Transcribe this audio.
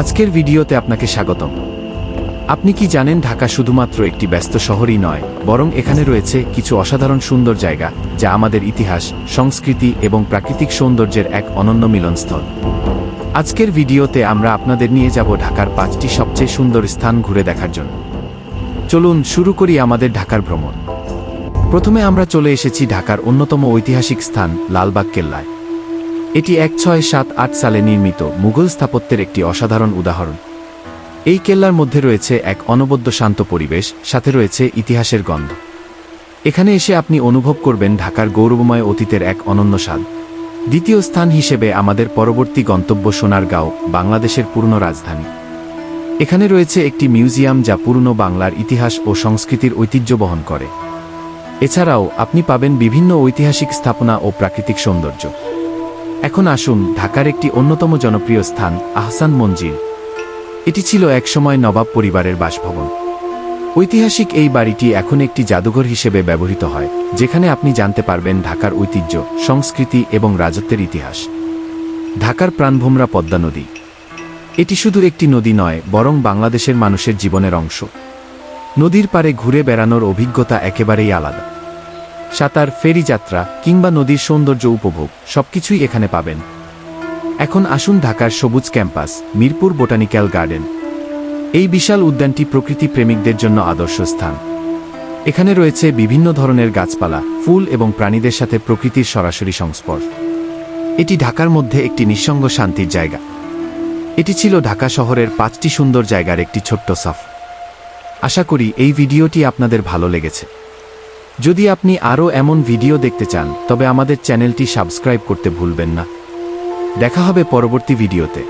আজকের ভিডিওতে আপনাকে স্বাগতম। আপনি কি জানেন ঢাকা শুধুমাত্র একটি ব্যস্ত শহরই নয়, বরং এখানে রয়েছে কিছু অসাধারণ সুন্দর জায়গা, যা আমাদের ইতিহাস, সংস্কৃতি এবং প্রাকৃতিক সৌন্দর্যের এক অনন্য মিলনস্থল। আজকের ভিডিওতে আমরা আপনাদের নিয়ে যাব ঢাকার পাঁচটি সবচেয়ে সুন্দর স্থান ঘুরে দেখার জন্য। চলুন শুরু করি আমাদের ঢাকার ভ্রমণ। প্রথমে আমরা চলে এসেছি ঢাকার অন্যতম ঐতিহাসিক স্থান, লালবাগ কেল্লায়। এটি এক ছয় সাত আট সালে নির্মিত মুঘল স্থাপত্যের একটি অসাধারণ উদাহরণ। এই কেল্লার মধ্যে রয়েছে এক অনবদ্য শান্ত পরিবেশ, সাথে রয়েছে ইতিহাসের গন্ধ। এখানে এসে আপনি অনুভব করবেন ঢাকার গৌরবময় অতীতের এক অনন্য স্বাদ। দ্বিতীয় স্থান হিসেবে আমাদের পরবর্তী গন্তব্য সোনারগাঁও, বাংলাদেশের পুরনো রাজধানী। এখানে রয়েছে একটি মিউজিয়াম যা পুরনো বাংলার ইতিহাস ও সংস্কৃতির ঐতিহ্য বহন করে। এছাড়াও আপনি পাবেন বিভিন্ন ঐতিহাসিক স্থাপনা ও প্রাকৃতিক সৌন্দর্য। এখন আসুন ঢাকার একটি অন্যতম জনপ্রিয় স্থান, আহসান মঞ্জিল। এটি ছিল একসময় নবাব পরিবারের বাসভবন। ঐতিহাসিক এই বাড়িটি এখন একটি জাদুঘর হিসেবে ব্যবহৃত হয়, যেখানে আপনি জানতে পারবেন ঢাকার ঐতিহ্য, সংস্কৃতি এবং রাজত্বের ইতিহাস। ঢাকার প্রাণভোমরা পদ্মা নদী। এটি শুধু একটি নদী নয়, বরং বাংলাদেশের মানুষের জীবনের অংশ। নদীর পারে ঘুরে বেড়ানোর অভিজ্ঞতা একেবারেই আলাদা। সাঁতার ফেরি যাত্রা কিংবা নদীর সৌন্দর্য উপভোগ, সবকিছুই এখানে পাবেন। এখন আসুন ঢাকার সবুজ ক্যাম্পাস, মিরপুর বোটানিক্যাল গার্ডেন। এই বিশাল উদ্যানটি প্রকৃতি প্রেমিকদের জন্য আদর্শ স্থান। এখানে রয়েছে বিভিন্ন ধরনের গাছপালা, ফুল এবং প্রাণীদের সাথে প্রকৃতির সরাসরি সংস্পর্শ। এটি ঢাকার মধ্যে একটি নিঃসঙ্গ শান্তির জায়গা। এটি ছিল ঢাকা শহরের পাঁচটি সুন্দর জায়গার একটি ছোট্ট সাফ আশা করি এই ভিডিওটি আপনাদের ভালো লেগেছে। যদি আপনি আরও এমন ভিডিও দেখতে চান, তবে আমাদের চ্যানেলটি সাবস্ক্রাইব করতে ভুলবেন না। দেখা হবে পরবর্তী ভিডিওতে।